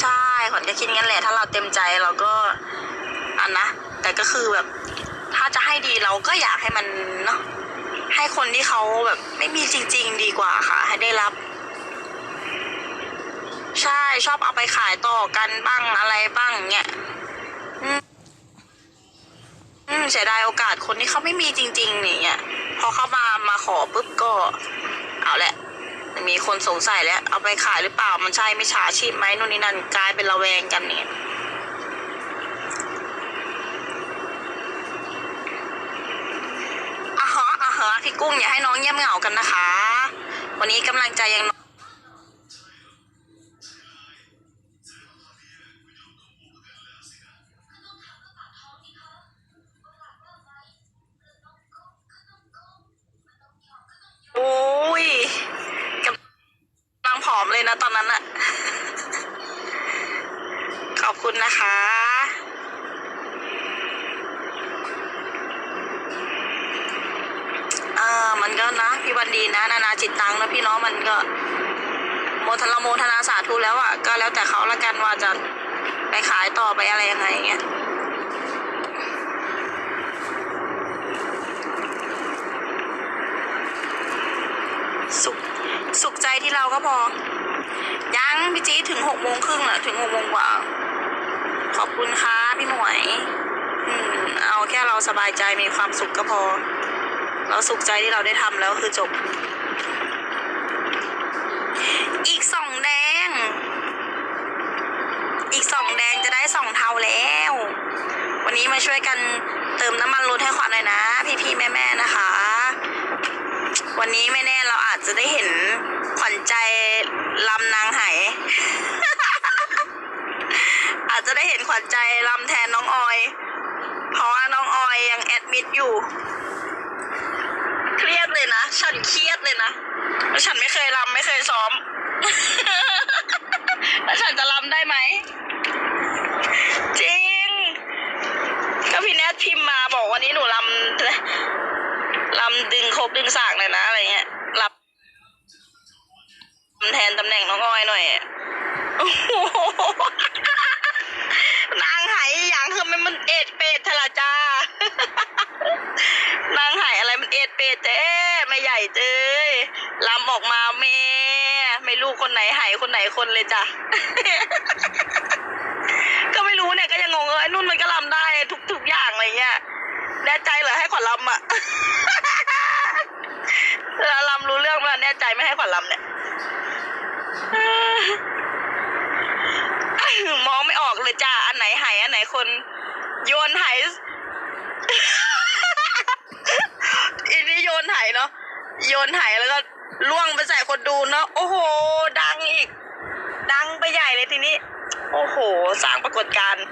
ใช่ขวัญก็คิดงั้นแหละ ถ้าเราเต็มใจเราก็อันนะ แต่ก็คือแบบ ถ้าจะให้ดีเราก็อยากให้มันเนาะให้คนที่เขาแบบ ไม่มีจริง ๆ ดีกว่าค่ะ ให้ได้รับ ใช่ชอบเอาไปขายต่อกันบ้างอะไรบ้างเงี้ยอืมอืมเสียดายโอกาสคนที่เขาไม่มีจริงๆอย่างเงี้ยพอเขามามาขอปุ๊บก็ เอาแหละ มีคนสงสัยแล้ว เอาไปขายหรือเปล่ามันใช่ไม่ฉาชีพไหมนู่นนี่นั่นกลายเป็นระแวงกันเนี่ยอะฮะอะฮะพี่กุ้งอย่าให้น้องเงียบเหงากันนะคะ วันนี้กำลังใจยัง งผอมเลยนะตอนนั้นอะขอบคุณนะคะ เออมันก็นะ พี่วันดีนะ นานาจิตตังนะพี่น้องมันก็ โมทนาโมทนาสาธุแล้วอะ่ะก็แล้วแต่เขาละกันว่าจะไปขายต่อไปอะไรยังไงเงี้ยสุขสุขใจที่เราก็พอ ยังพี่จีถึงหกโมงครึ่งน่ะถึงหกโมงกว่า ขอบคุณค่ะพี่หมวย อืม เอาแค่เราสบายใจมีความสุขก็พอ เราสุขใจที่เราได้ทำแล้วคือจบ อีกสองแดง อีกสองแดงจะได้สองเท่าแล้ว วันนี้มาช่วยกันเติมน้ำมันรถให้ขวัญหน่อยนะ พี่ๆแม่ๆนะคะ วันนี้ไม่แน่เราอาจจะได้เห็น ลำนางไห อาจจะได้เห็นขวัญใจลำแทนน้องออย เพราะว่าน้องออยยังแอดมิดอยู่ เครียดเลยนะ ฉันเครียดเลยนะแล้วฉันไม่เคยรำไม่เคยซ้อม แล้วฉันจะรำได้ไหม จริง ก็พี่แนทพิมพ์มาบอกวันนี้หนูรำรำดึงครบดึงสากเลยนะอะไรเงี้ย แทนตำแหน่งน้องอ้อยหน่อยโอ้โหนางหายอย่างคือมันมันเอ็ดเป็ดทะละจ้านางหายอะไรมันเอ็ดเป็ดเจ๊ไม่ใหญ่เจ้ยลำออกมาแม่ไม่รู้คนไหนหายคนไหนคนเลยจ้ะก็ไม่รู้เนี่ยก็ยังงงเออไอ้นุ่นมันก็ลำได้ทุกทุกอย่างอะไรเงี้ยแน่ใจเหรอให้ขวัญลำอะ เวลาลำรู้เรื่องมันแน่ใจไม่ให้ขวัญลำเนี่ยมองไม่ออกเลยจ้า อันไหนหายอันไหนคน โยนหายอีนี่โยนไหเนาะ โยนไหแล้วก็ล่วงไปใส่คนดูเนาะ โอ้โห ดังอีก ดังไปใหญ่เลยทีนี้ โอ้โห สร้างปรากฏการณ์